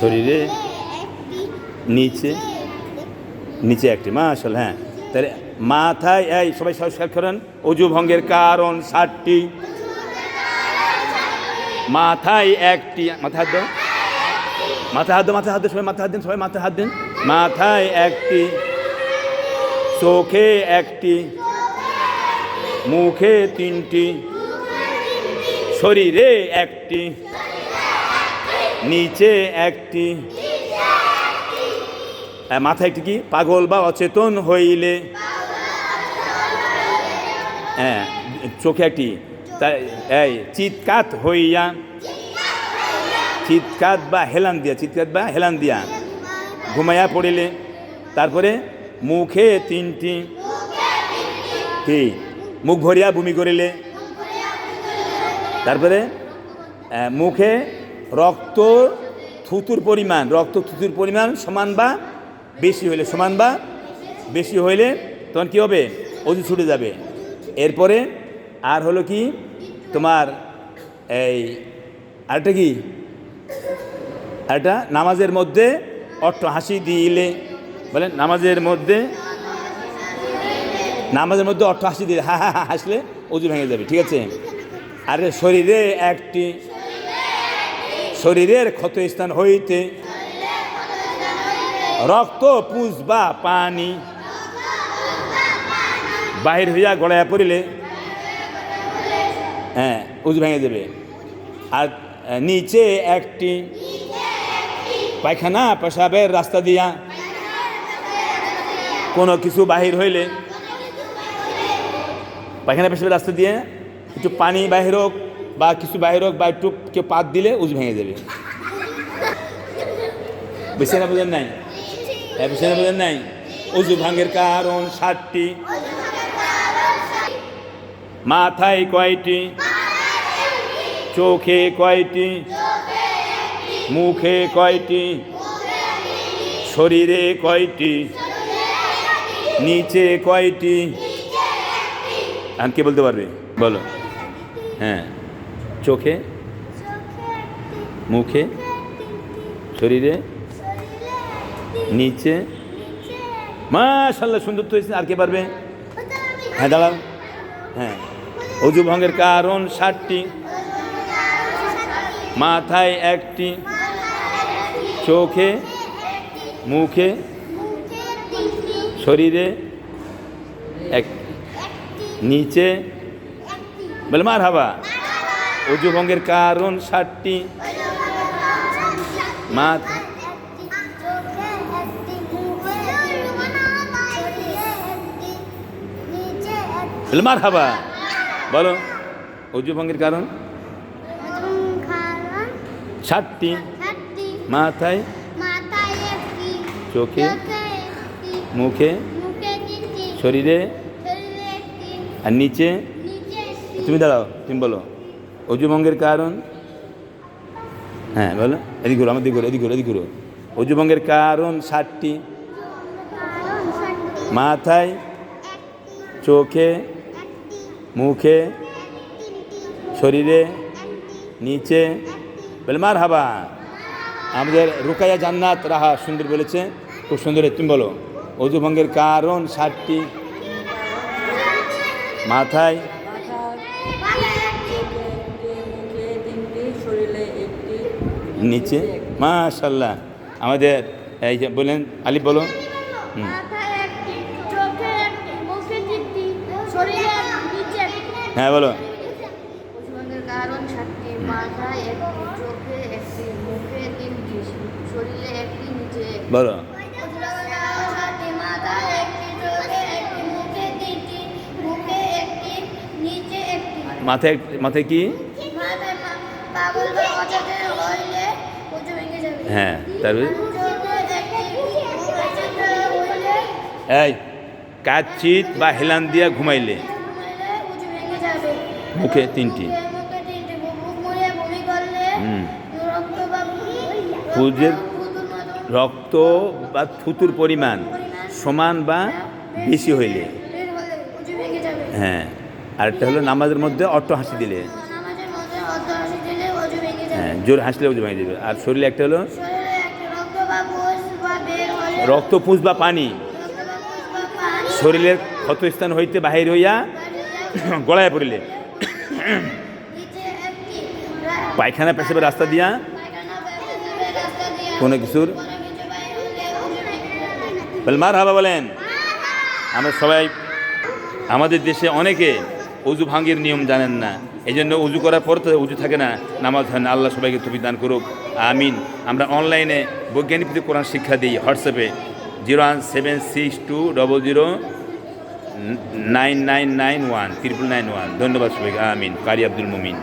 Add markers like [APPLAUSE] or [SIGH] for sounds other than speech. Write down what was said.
শরীরে নিচে নিচে একটি মাশাল হ্যাঁ। তাহলে মাথায়, এই, সবাই সংস্কার করেন, অজু ভঙ্গের কারণ ষাটটি। মাথায় একটি মাথা হাত দাও। মাথা হাত মাথা হাত সবাই মাথা হাত দিন, সবাই মাথা হাত দিন। মাথায় একটি, চোখে একটি, মুখে তিনটি, শরীরে একটি। নিচে একটি মাথায় একটি কি? পাগল বা অচেতন হইলে হ্যাঁ চোখে একটি এই, চিৎকাত হইয়া, চিৎকাত বা হেলান দিয়া, চিৎকাত বা হেলান দিয়া ঘুমাইয়া পড়িলে, তারপরে মুখে তিনটি, কি? মুখ ভরিয়া বমি করিলে, তারপরে মুখে রক্ত থুতুর পরিমাণ, রক্ত থুতুর পরিমাণ সমান বা বেশি হইলে সমান বা বেশি হইলে তখন কী হবে? অজু ছুটে যাবে। এরপরে আর হলো কি? তোমার এই আরেকটা কি? আরেকটা নামাজের মধ্যে অট্ট হাসি দিলে, বলে নামাজের মধ্যে নামাজের মধ্যে অট্ট হাসি দিলে, হা হা হাসলে অজু ভেঙে যাবে, ঠিক আছে? আর শরীরে একটি শরীরের ক্ষত স্থান হইতে রক্ত, পুষ বা পানি বাহির হইয়া গড়াইয়া পড়িলে হ্যাঁ উজু ভেঙে দেবে আর নিচে একটি পায়খানা পেশাবের রাস্তা দিয়া কোনো কিছু বাহির হইলে, পায়খানা পেশাবের রাস্তা দিয়ে একটু পানি বাহির হোক বা কিছু বাহির হোক বা একটু কেউ পাত দিলে উজ ভেঙে যাবে বেশি না বোঝেন নাই? হ্যাঁ বেশি না বোঝেন নাই? উজু ভাঙের কারণ সাতটি। মাথায় কয়টি? চোখে কয়টি? মুখে কয়টি? শরীরে কয়টি? নিচে কয়টি? আর কে বলতে পারবে? বলো। হ্যাঁ। চোখে, মুখে, শরীরে, নিচে। মাশাল্লাহ সুন্দর তো হয়েছে, আর কে পারবে? হ্যাঁ দাঁড়াও। হ্যাঁ। অজু ভঙ্গের কারণ ষাটটি। মাথায় একটি। চোখে, মুখে, শরীরে এক নিচে। বলে মার হাবা অজু ভঙ্গের কারণ ষাটটি মাথা। মার হাবা বলো অজু ভঙ্গের কারণ? ষাটটি মাথায়? চোখে, মুখে? শরীরে? আর নিচে? তুমি দাঁড়াও তুমি বলো। অজু ভঙ্গের কারণ? হ্যাঁ বলো। এদিক ঘুরো, আমার দিক ঘুরো, এদিক ঘুরো এদিক ঘুরো। অজু ভঙ্গের কারণ ষাটটি। মাথায়, চোখে, মুখে, শরীরে, নিচে। বলে মার হাবা আমাদের রুকাইয়া জান্নাত রাহা সুন্দর বলেছে। খুব সুন্দর, তুমি বলো। অজু ভঙ্গের কারণ ষাটটি। মাথায় নিচে। মাশাল্লাহ। আমাদের এই যে বলেন আলিফ বলো হ্যাঁ বলো একটি। বলো। একটি মাথায় মাথায় কি মাথায় পা- পাগল বা অচেতন হইলে উঁচু ভেঙে যাবে হ্যাঁ তারপরে হইলে এই কাচিত বা হেলান দিয়া ঘুমাইলে। মুখে তিনটি। পুজের রক্ত বা থুতুর পরিমাণ সমান বা বেশি হইলে। হ্যাঁ আরেকটা হলো নামাজের মধ্যে অট্ট হাসি দিলে। হ্যাঁ জোর হাসলে বুঝে ভেঙে যাবে আর শরীরে একটা হলো রক্ত পুঁজ বা পানি। শরীরের ক্ষতস্থান হইতে বাহির হইয়া [COUGHS] গড়ায় পড়িলে। [COUGHS] পায়খানা পেশাবের রাস্তা দিয়া, কোনো কিছুর। মার হাবা বলেন। আমরা সবাই, আমাদের দেশে অনেকে অজু ভাঙ্গির নিয়ম জানেন না। এই জন্য উজু করার পর তো উজু থাকে না। নামাজ হয় না। আল্লাহ সবাইকে তুমি দান করুক। আমিন। আমরা অনলাইনে বৈজ্ঞানিক কোরআন শিক্ষা দিই হোয়াটসঅ্যাপে। Zero one seven six two double zero nine nine nine one, triple nine one. ধন্যবাদ সবাইকে। আমিন। কারি আব্দুল মুমিন।